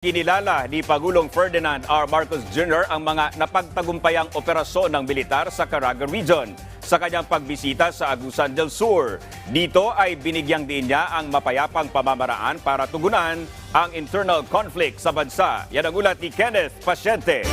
Kinilala ni Pagulong Ferdinand R. Marcos Jr. ang mga napagtagumpayang operasyon ng militar sa Caraga Region sa kanyang pagbisita sa Agusan del Sur. Dito ay binigyang din niya ang mapayapang pamamaraan para tugunan ang internal conflict sa bansa. Yan ang ulat ni Kenneth Pasyente.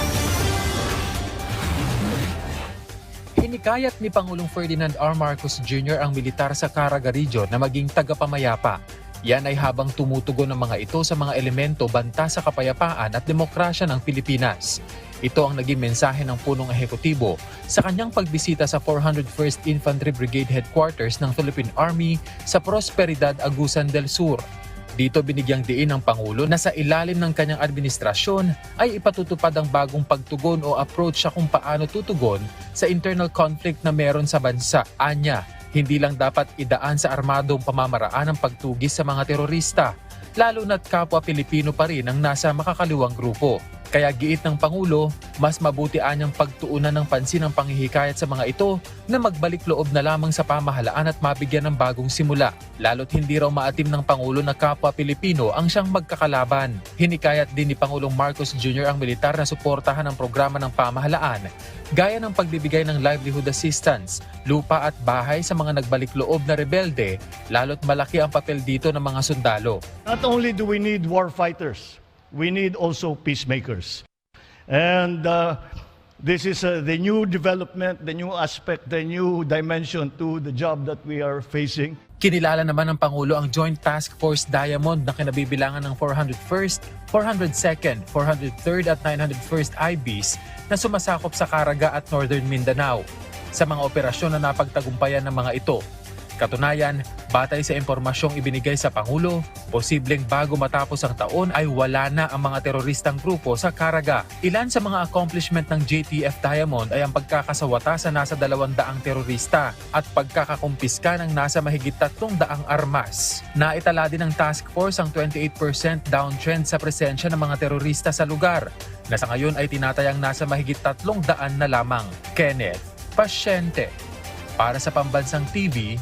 Hinikayat ni Pangulong Ferdinand R. Marcos Jr. ang militar sa Caraga Region na maging tagapamayapa. Yan ay habang tumutugon ng mga ito sa mga elemento banta sa kapayapaan at demokrasya ng Pilipinas. Ito ang naging mensahe ng punong ehekutibo sa kanyang pagbisita sa 401st Infantry Brigade Headquarters ng Philippine Army sa Prosperidad, Agusan del Sur. Dito binigyang diin ng Pangulo na sa ilalim ng kanyang administrasyon ay ipatutupad ang bagong pagtugon o approach sa kung paano tutugon sa internal conflict na meron sa bansa. Anya, hindi lang dapat idaan sa armadong pamamaraan ang pagtugis sa mga terorista, lalo na't kapwa Pilipino pa rin ang nasa makakaliwang grupo. Kaya giit ng Pangulo, mas mabuti anyang pagtuunan ng pansin ang panghihikayat sa mga ito na magbalik loob na lamang sa pamahalaan at mabigyan ng bagong simula. Lalo't hindi raw maatim ng Pangulo na kapwa Pilipino ang siyang magkakalaban. Hinikayat din ni Pangulong Marcos Jr. ang militar na suportahan ang programa ng pamahalaan gaya ng pagbibigay ng livelihood assistance, lupa at bahay sa mga nagbalik loob na rebelde, lalo't malaki ang papel dito ng mga sundalo. Not only do we need war fighters, we need also peacemakers. And uh, this is uh, the new development, the new aspect, the new dimension to the job that we are facing. Kinilala naman ng Pangulo ang Joint Task Force Diamond na kinabibilangan ng 401st, 402nd, 403rd at 901st IBs na sumasakop sa Caraga at Northern Mindanao sa mga operasyon na napagtagumpayan ng mga ito. Katunayan, batay sa impormasyong ibinigay sa Pangulo, posibleng bago matapos ang taon ay wala na ang mga teroristang grupo sa Caraga. Ilan sa mga accomplishment ng JTF Diamond ay ang pagkakasawata sa nasa dalawang daang terorista at pagkakakumpiska ng nasa mahigit tatlong daang armas. Naitala din ng task force ang 28% downtrend sa presensya ng mga terorista sa lugar na sa ngayon ay tinatayang nasa mahigit tatlong daan na lamang. Kenneth, pasyente para sa Pambansang TV